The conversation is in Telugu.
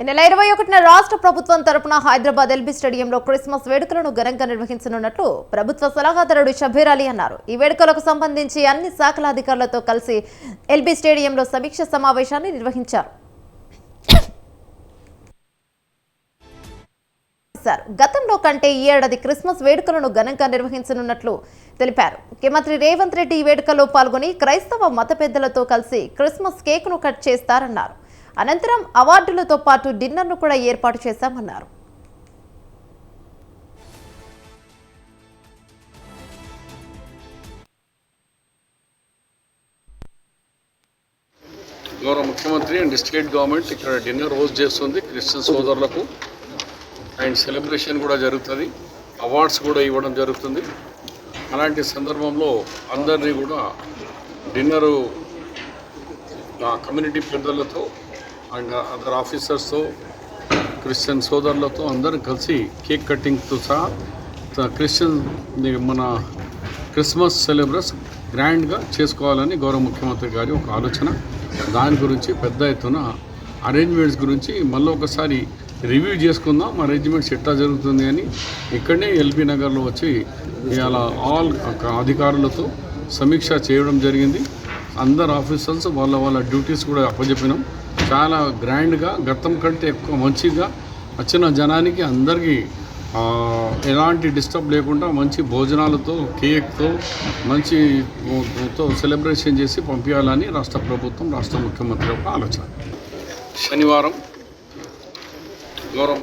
ఈ నెల ఇరవై ఒకటిన రాష్ట్ర ప్రభుత్వం తరపున హైదరాబాద్ ఎల్బీ స్టేడియంలో క్రిస్మస్ వేడుకలను ఘనంగా నిర్వహించనున్నట్లు ప్రభుత్వ సలహాదారుడు షబీర్ అలీ అన్నారు. ఈ వేడుకలకు సంబంధించి అన్ని శాఖల అధికారులతో కలిసి ఎల్బీ స్టేడియంలో సమీక్ష సమావేశాన్ని నిర్వహించారు. చేశారు గతంలో కంటే ఈ ఏడాది క్రిస్మస్ వేడుకలను ఘనంగా నిర్వహించనున్నట్లు తెలిపారు. ముఖ్యమంత్రి రేవంత్ రెడ్డి ఈ వేడుకలో పాల్గొని క్రైస్తవ మత పెద్దలతో కలిసి క్రిస్మస్ కేకును కట్ చేస్తారన్నారు. అనంతరం అవార్డులతో పాటు డిన్నర్ను కూడా ఏర్పాటు చేశామన్నారు. గౌరవ ముఖ్యమంత్రి అండ్ స్టేట్ గవర్నమెంట్ ఇక్కడ డిన్నర్ హోస్ట్ చేస్తుంది క్రిస్టియన్ సోదరులకు. అండ్ సెలబ్రేషన్ కూడా జరుగుతుంది. అవార్డ్స్ కూడా ఇవ్వడం జరుగుతుంది. అలాంటి సందర్భంలో అందరినీ కూడా డిన్నరు కమ్యూనిటీ పెద్దలతో అండ్ అదర్ ఆఫీసర్స్తో క్రిస్టియన్ సోదరులతో అందరం కలిసి కేక్ కటింగ్తో సహా త- క్రిస్టియన్ మన క్రిస్మస్ సెలబ్రస్ గ్రాండ్గా చేసుకోవాలని గౌరవ ముఖ్యమంత్రి గారి ఒక ఆలోచన. దాని గురించి పెద్ద ఎత్తున అరేంజ్మెంట్స్ గురించి మళ్ళీ ఒకసారి రివ్యూ చేసుకుందాం. అరేంజ్మెంట్స్ ఎట్లా జరుగుతుంది అని ఇక్కడనే ఎల్బీ నగర్లో వచ్చి ఇవాళ ఆల్ అధికారులతో సమీక్ష చేయడం జరిగింది. అందరు ఆఫీసర్స్ వాళ్ళ వాళ్ళ డ్యూటీస్ కూడా అప్పచెప్పినాం చాలా గ్రాండ్గా గతం కంటే ఎక్కువ మంచిగా వచ్చిన జనానికి అందరికీ ఎలాంటి డిస్టర్బ్ లేకుండా మంచి భోజనాలతో కేక్తో మంచి తో సెలబ్రేషన్ చేసి పంపించాలని రాష్ట్ర ప్రభుత్వం రాష్ట్ర ముఖ్యమంత్రి యొక్క ఆలోచన. శనివారం గౌరవం